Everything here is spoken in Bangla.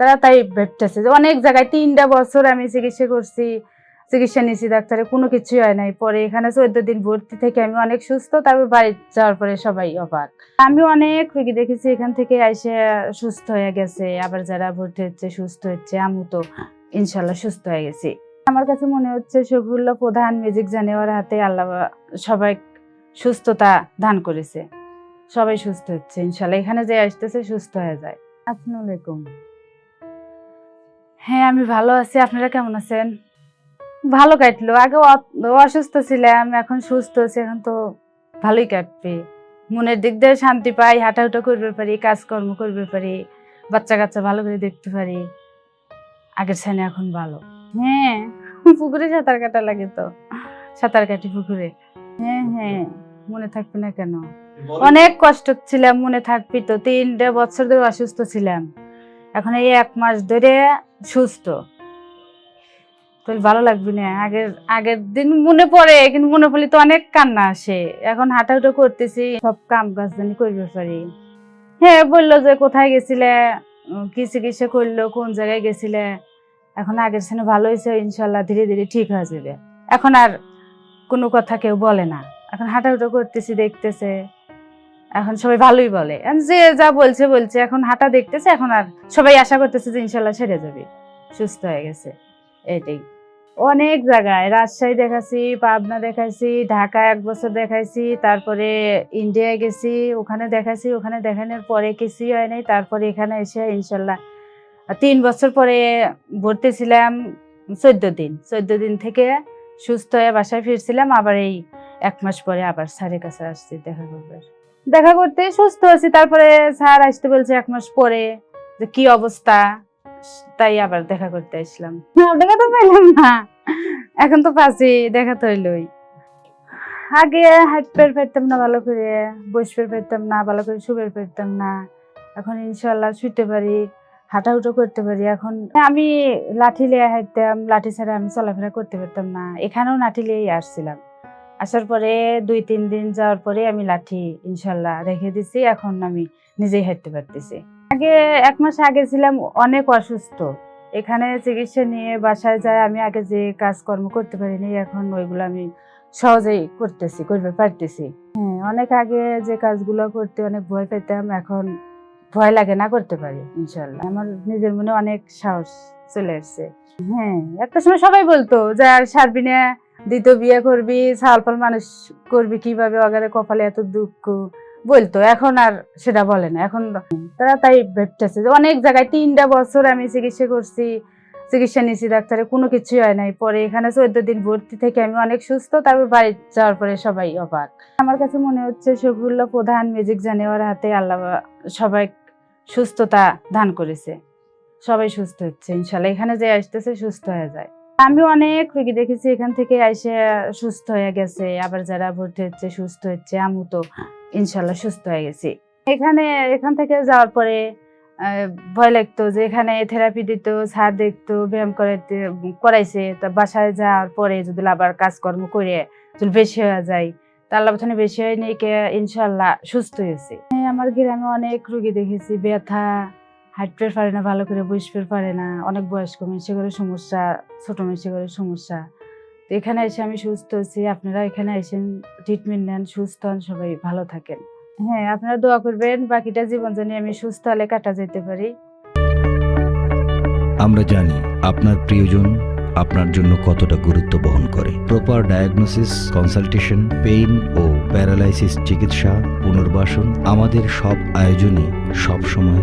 তারা তাই ভেবতেছে যে অনেক জায়গায় তিনটা বছর আমি চিকিৎসা করছি, চিকিৎসা নিয়েছি, ডাক্তারে কোনো কিছুই হয় নাই। পরে এখানে চোদ্দ দিন ভর্তি থেকে আমি অনেক সুস্থ, তারপর বাড়ি যাওয়ার পরে সবাই অবাক। আমি অনেক রোগী দেখেছি, এখান থেকে এসে সুস্থ হয়ে গেছে, আবার যারা ভর্তি হচ্ছে, সুস্থ হচ্ছে আমি তো ইনশাল্লাহ সুস্থ হয়ে গেছি। আমার কাছে মনে হচ্ছে শফিউল্লাহ প্রধান মিউজিক জানে ওর হাতে আল্লাহ সবাই সুস্থতা দান করেছে। সবাই সুস্থ হচ্ছে, ইনশাল্লাহ। এখানে যে আসতেছে, সুস্থ হয়ে যায়। আসসালামু আলাইকুম। হ্যাঁ আমি ভালো আছি। আপনারা কেমন আছেন? ভালো কাটলো। আগে অসুস্থ ছিলাম এখন সুস্থ আছি এখন তো ভালোই কাটবে। মনের দিক দিয়ে শান্তি পাই হাঁটাহুটা করবে পারি কাজকর্ম করবে পারি বাচ্চা কাচ্চা ভালো করে দেখতে পারি। আগের ছানে এখন ভালো। হ্যাঁ পুকুরে সাঁতার কাটা লাগে তো। সাঁতার কাটি পুকুরে। হ্যাঁ হ্যাঁ মনে থাকবে না কেন? অনেক কষ্ট ছিলাম মনে থাকবি তো। তিনটে বছর ধরে অসুস্থ ছিলাম। এখন এই এক মাস ধরে সুস্থ। তো ভালো লাগবে না? আগের আগের দিন মনে পড়ে, কিন্তু মনে পড়লে তো অনেক কান্না আসে। এখন হাঁটাহুটা করতেছি, সব কাম কাজ জানি করবে পারি। হ্যাঁ বলল যে কোথায় গেছিলে? কি চিকিৎসা করল? কোন জায়গায় গেছিলে? এখন আগের সাথে ভালো হয়েছে, ইনশাল্লাহ ধীরে ধীরে ঠিক হয়ে যাবে। এখন আর কোনো কথা কেউ বলে না। এখন হাঁটাহুটা করতেছি, দেখতেছে। এখন সবাই ভালোই বলে। যে যা বলছে বলছে। এখন হাঁটা দেখতেছে, এখন আর সবাই আশা করতেছে যে ইনশাল্লাহ সেরে যাবে। সুস্থ হয়ে গেছে। এটাই। অনেক জায়গায়, রাজশাহী দেখাইছি, পাবনা দেখাইছি, ঢাকা এক বছর দেখাইছি, তারপরে ইন্ডিয়ায় গেছি, ওখানে দেখাইছি, ওখানে দেখানোর পরে কিছুই হয় নাই। তারপরে এখানে এসে ইনশাল্লাহ তিন বছর পরে ভর্তি ছিলাম চোদ্দ দিন। চোদ্দ দিন থেকে সুস্থ হয়ে বাসায় ফিরছিলাম। আবার এই এক মাস পরে আবার স্যারের কাছে আসছি দেখা করবে দেখা করতে সুস্থ আছি। তারপরে স্যার আসতে বলছে এক মাস পরে যে কি অবস্থা। তাই আবার দেখা করতে আসলাম। দেখা তো পাইলাম না। এখন তো পাচ্ছি দেখা তো হইলই। আগে হাঁটতে পারতাম না ভালো করে বসতে পারতাম না ভালো করে শুবে পারতাম না। এখন ইনশাল্লাহ শুতে পারি হাঁটাহুটো করতে পারি। এখন আমি লাঠি লিয়ে হাঁটতাম লাঠি ছাড়া আমি চলাফেরা করতে পারতাম না। এখানেও লাঠি লিয়েই আসছিলাম। আসার পরে দুই, তিন দিন যাওয়ার পরে আমি লাঠি ইনশাল্লাহ রেখে দিছি, এখন আমি নিজেই হাঁটতে পারতেছি। আগে এক মাস আগে ছিলাম অনেক অসুস্থ। এখানে চিকিৎসা নিয়ে বাসায় যায়, আমি আগে যে কাজকর্ম করতে পারিনি, এখন ওইগুলো আমি সহজেই করতেছি করতে পারতেছি। হ্যাঁ অনেক আগে যে কাজগুলো করতে অনেক ভয় পেতাম, এখন ভয় লাগে না করতে পারি, ইনশাল্লাহ। আমার নিজের মনে অনেক সাহস চলে এসছে হ্যাঁ একটা সময় সবাই বলতো, যে আর সারবি না দ্বিতীয় বিয়ে করবি, সালফল মানুষ করবি, কীভাবে অগারে কপালে এত দুঃখ? বলতো, এখন আর সেটা বলে না, এখন তারা তাই ভেবতেছে অনেক জায়গায় তিনটা বছর আমি চিকিৎসা করছি, চিকিৎসা নিয়েছি ডাক্তারে, কোনো কিছুই হয় নাই। পরে এখানে চোদ্দ দিন ভর্তি থেকে আমি অনেক সুস্থ, তারপর বাড়ি যাওয়ার পরে সবাই অবাক। আমার কাছে মনে হচ্ছে শফিউল্লাহ প্রধান মিউজিক জানে ওর হাতে আল্লাহ সবাই সুস্থতা দান করেছে। সবাই সুস্থ হচ্ছে, ইনশাল্লাহ। এখানে যে আসতেছে, সুস্থ হয়ে যায়। আমি অনেক রোগী দেখেছি এখান থেকে এসে সুস্থ হয়ে গেছে আবার যারা ভর্তি হচ্ছে সুস্থ হচ্ছে আমি তো ইনশাল্লাহ সুস্থ হয়ে গেছি। এখানে এখান থেকে যাওয়ার পরে ভয় লাগতো যে এখানে থেরাপি দিত স্যার দেখতো ব্যায়াম করাইতে করাইছে তা বাসায় যাওয়ার পরে যদি আবার কাজকর্ম করে যদি বেশি হয়ে যায় তা আল্লাহ বেশি হয়নি কে ইনশাল্লাহ সুস্থ হয়েছে। হ্যাঁ, আমার গ্রামে অনেক রুগী দেখেছি ব্যথা হাঁটতে পারে না, ভালো করে বসতে পারে না, অনেক বয়স্ক করে সমস্যা, ছোট করে সমস্যা। তো এখানে এসে আমি সুস্থ আছি, আপনারা এখানে এসেন ট্রিটমেন্ট নেন, সুস্থ হন, সবাই ভালো থাকেন। হ্যাঁ আপনারা দোয়া করবেন, বাকিটা জীবন জানি আমি সুস্থ হলে কাটা যেতে পারি। আমরা জানি আপনার প্রিয়জন আপনার জন্য কতটা গুরুত্ব বহন করে। প্রপার ডায়াগনোসিস কনসালটেশন পেইন ও প্যারালাইসিস চিকিৎসা, পুনর্বাসন, আমাদের সব আয়োজনই সব সময়